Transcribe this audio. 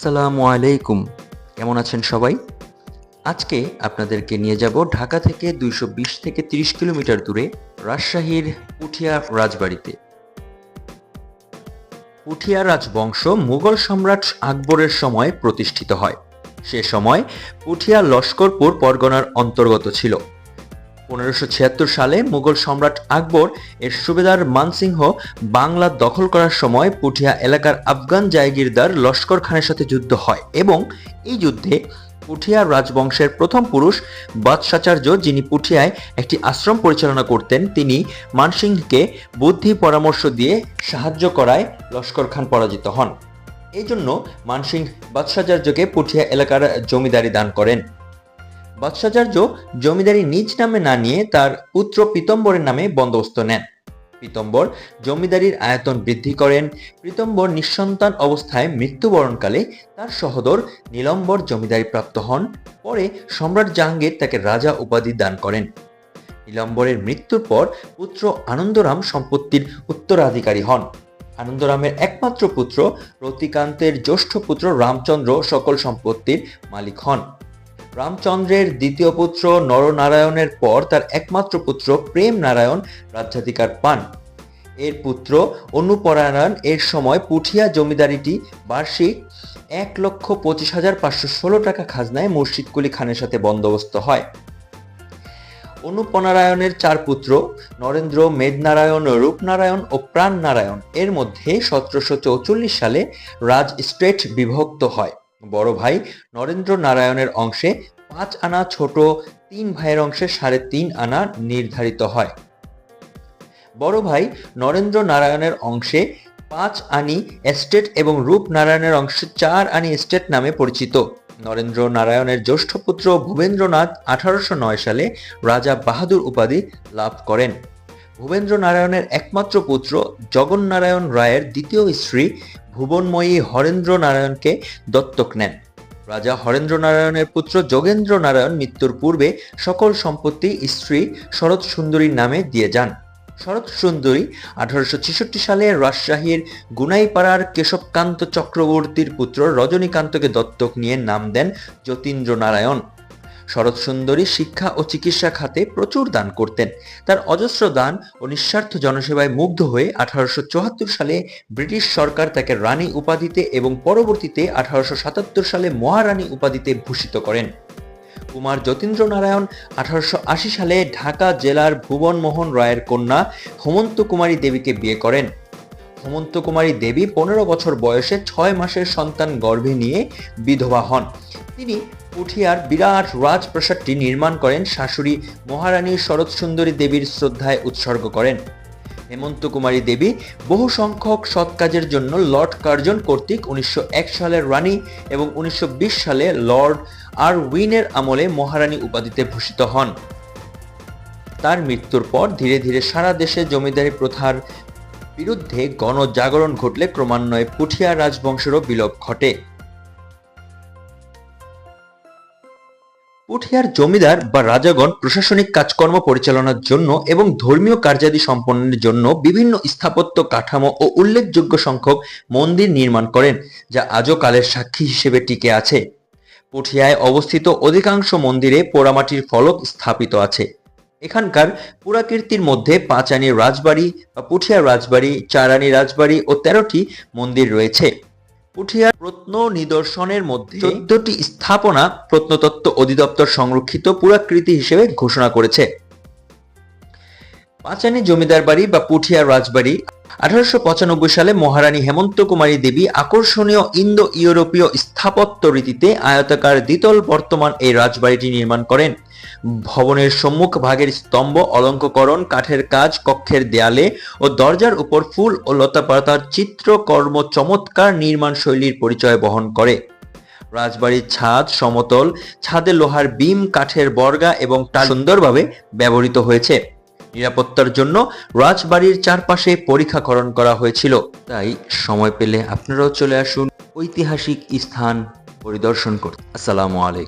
আসসালামু আলাইকুম। কেমন আছেন সবাই? আজকে আপনাদেরকে নিয়ে যাব ঢাকা থেকে দুইশো বিশ থেকে তিরিশ কিলোমিটার দূরে রাজশাহীর পুঠিয়া রাজবাড়িতে। পুঠিয়া রাজবংশ মুঘল সম্রাট আকবরের সময় প্রতিষ্ঠিত হয়। সে সময় পুঠিয়া লস্করপুর পরগনার অন্তর্গত ছিল। পনেরোশো ছিয়াত্তর সালে মুঘল সম্রাট আকবর এর সুবেদার মানসিংহ বাংলা দখল করার সময় পুঠিয়া এলাকার আফগান জায়গিরদার লস্কর খানের সাথে যুদ্ধ হয় এবং এই যুদ্ধে পুঠিয়া রাজবংশের প্রথম পুরুষ বাদশাচার্য যিনি পুঠিয়ায় একটি আশ্রম পরিচালনা করতেন, তিনি মানসিংহকে বুদ্ধি পরামর্শ দিয়ে সাহায্য করায় লস্কর খান পরাজিত হন। এই জন্য মানসিংহ বাদশাচার্যকে পুঠিয়া এলাকার জমিদারি দান করেন। বাদশাচার্য জমিদারি নিজ নামে না নিয়ে তার পুত্র পীতম্বরের নামে বন্দোবস্ত নেন। পীতম্বর জমিদারির আয়তন বৃদ্ধি করেন। পীতম্বর নিঃসন্তান অবস্থায় মৃত্যুবরণকালে তার সহোদর নীলম্বর জমিদারি প্রাপ্ত হন। পরে সম্রাট জাহাঙ্গীর তাকে রাজা উপাধি দান করেন। নীলম্বরের মৃত্যুর পর পুত্র আনন্দরাম সম্পত্তির উত্তরাধিকারী হন। আনন্দরামের একমাত্র পুত্র রতিকান্তের জ্যেষ্ঠ পুত্র রামচন্দ্র সকল সম্পত্তির মালিক হন। রামচন্দ্রের দ্বিতীয় পুত্র নরনারায়ণের পর তার একমাত্র পুত্র প্রেম নারায়ণ রাজ্যাধিকার পান। এর পুত্র অনুপরায়ণ এর সময় পুঠিয়া জমিদারিটি বার্ষিক এক লক্ষ পঁচিশ হাজার পাঁচশো ষোলো টাকা খাজনায় মুর্শিদ কুলি খানের সাথে বন্দোবস্ত হয়। অনুপনারায়ণের চার পুত্র নরেন্দ্র, মেদনারায়ণ, রূপনারায়ণ ও প্রাণনারায়ণ এর মধ্যে সতেরোশো চৌচল্লিশ সালে রাজ স্টেট বিভক্ত হয়। বড় ভাই নরেন্দ্র নারায়ণের অংশে পাঁচ আনা ছোট, তিন ভাইয়ের অংশে সাড়ে তিন আনা নির্ধারিত হয়। বড় ভাই নরেন্দ্র নারায়ণের অংশে পাঁচ আনি এস্টেট এবং রূপ নারায়ণের অংশে চার আনি এস্টেট নামে পরিচিত। নরেন্দ্র নারায়ণের জ্যেষ্ঠ পুত্র ভূপেন্দ্রনাথ আঠারোশো নয় সালে রাজা বাহাদুর উপাধি লাভ করেন। ভূপেন্দ্র নারায়ণের একমাত্র পুত্র জগন্নারায়ণ রায়ের দ্বিতীয় স্ত্রী ভুবনময়ী হরেন্দ্র নারায়ণকে দত্তক নেন। রাজা হরেন্দ্র নারায়ণের পুত্র যোগেন্দ্র নারায়ণ মৃত্যুর পূর্বে সকল সম্পত্তি স্ত্রী শরৎ সুন্দরীর নামে দিয়ে যান। শরৎ সুন্দরী আঠারোশো ছেষট্টি সালে রাজশাহীর গুনাইপাড়ার কেশবকান্ত চক্রবর্তীর পুত্র রজনীকান্তকে দত্তক নিয়ে নাম দেন যতীন্দ্র নারায়ণ শরৎ সুন্দরী শিক্ষা ও চিকিৎসা খাতে প্রচুর দান করতেন। তার অজস্র দান ও নিঃস্বার্থ জনসেবায় মুগ্ধ হয়ে আঠারোশো চুয়াত্তর সালে ব্রিটিশ সরকার তাকে রানী উপাধিতে এবং পরবর্তীতে আঠারোশো সাতাত্তর সালে মহারানী উপাধিতে ভূষিত করেন। কুমার যতীন্দ্র নারায়ণ আঠারোশো আশি সালে ঢাকা জেলার ভুবনমোহন রায়ের কন্যা হেমন্ত কুমারী দেবীকে বিয়ে করেন। হেমন্ত কুমারী দেবী পনেরো বছর বয়সে ছয় মাসের সন্তান গর্ভে নিয়ে বিধবা হন। তিনি পুঠিয়ার বিরাট রাজপ্রাসাদটি নির্মাণ করেন শাশুড়ি মহারানী শরৎ সুন্দরী দেবীর শ্রদ্ধায় উৎসর্গ করেন। হেমন্ত কুমারী দেবী বহু সংখ্যক সৎ কাজের জন্য লর্ড কার্জন কর্তৃক উনিশশো সালের রানী এবং উনিশশো বিশ সালে লর্ড আর উইনের আমলে মহারানী উপাধিতে ভূষিত হন। তার মৃত্যুর পর ধীরে ধীরে সারা দেশে জমিদারি প্রথার বিরুদ্ধে গণজাগরণ ঘটলে ক্রমান্বয়ে পুঠিয়া রাজবংশেরও বিলোপ ঘটে। পুঠিয়ার জমিদার বা রাজাগণ প্রশাসনিক কাজকর্ম পরিচালনার জন্য এবং ধর্মীয় কার্যাদি সম্পন্নের জন্য বিভিন্ন স্থাপত্য কাঠামো ও উল্লেখযোগ্য সংখ্যক মন্দির নির্মাণ করেন, যা আজও কালের সাক্ষী হিসেবে টিকে আছে। পুঠিয়ায় অবস্থিত অধিকাংশ মন্দিরে পোড়ামাটির ফলক স্থাপিত আছে। এখানকার পুরাকীর্তির মধ্যে পাঁচানি রাজবাড়ি বা পুঠিয়া রাজবাড়ি, চারানি রাজবাড়ি ও তেরোটি মন্দির রয়েছে। পুঠিয়ার প্রত্ন নিদর্শনের মধ্যে চোদ্দটি স্থাপনা প্রত্নতত্ত্ব অধিদপ্তর সংরক্ষিত পুরাকৃতি হিসেবে ঘোষণা করেছে। পাঁচানি জমিদার বাড়ি বা পুঠিয়ার রাজবাড়ি আঠারোশো পঁচানব্বই সালে মহারানী হেমন্ত কুমারী দেবী আকর্ষণীয় ইন্দো ইউরোপীয় স্থাপত্য রীতিতে আয়তাকার দ্বিতল বর্তমান এই রাজবাড়িটি নির্মাণ করেন। ভবনের সম্মুখ ভাগের স্তম্ভ অলঙ্ককরণ, কাঠের কাজ, কক্ষের দেয়ালে ও দরজার উপর ফুল ও লতাপাতার চিত্রকর্ম চমৎকার নির্মাণ শৈলীর পরিচয় বহন করে। রাজবাড়ির ছাদ, সমতল, ছাদে লোহার বিম, কাঠের বর্গা এবং টাল সুন্দরভাবে ব্যবহৃত হয়েছে। নিরাপত্তার জন্য রাজবাড়ির চারপাশে পরীক্ষাকরণ করা হয়েছিল। তাই সময় পেলে আপনারাও চলে আসুন ঐতিহাসিক স্থান পরিদর্শন করতে। আসসালামু আলাইকুম।